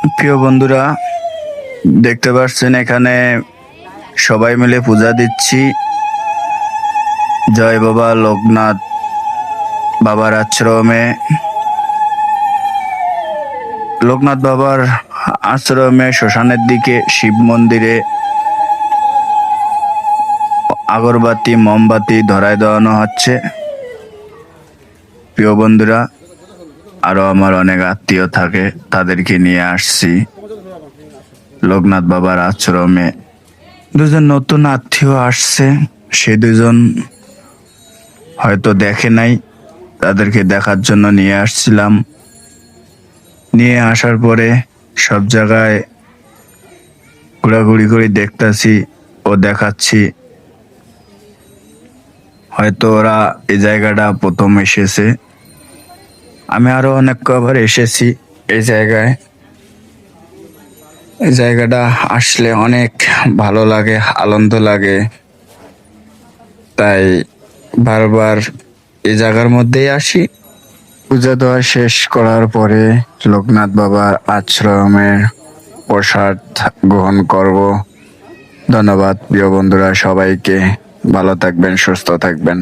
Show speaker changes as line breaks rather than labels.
প্রিয় বন্ধুরা, দেখতে পাচ্ছেন এখানে সবাই মিলে পূজা দিচ্ছি। জয় বাবা লোকনাথ বাবার আশ্রমে। লোকনাথ বাবার আশ্রমে শ্মশানের দিকে, শিব মন্দিরে আগরবাতি, মোমবাতি ধরায় দেওয়ানো হচ্ছে। প্রিয় বন্ধুরা আরও আমার অনেক আত্মীয় থাকে, তাদেরকে নিয়ে আসছি। লোকনাথ বাবার আশ্রমে দুজন নতুন আত্মীয় আসছে, সে দুজন হয়তো দেখে নাই, তাদেরকে দেখার জন্য নিয়ে আসছিলাম। নিয়ে আসার পরে সব জায়গায় ঘোরাঘুরি করে দেখতাছি ও দেখাচ্ছি। হয়তো ওরা এই জায়গাটা প্রথম এসেছে। আমি আরও অনেক কবার এসেছি এই জায়গায়। এই জায়গাটা আসলে অনেক ভালো লাগে, আনন্দ লাগে। তাই বারবার এই জায়গার মধ্যেই আসি। পূজা দেওয়া শেষ করার পরে লোকনাথ বাবার আশ্রমের প্রসাদ গ্রহণ করব। ধন্যবাদ প্রিয় বন্ধুরা, সবাইকে ভালো থাকবেন, সুস্থ থাকবেন।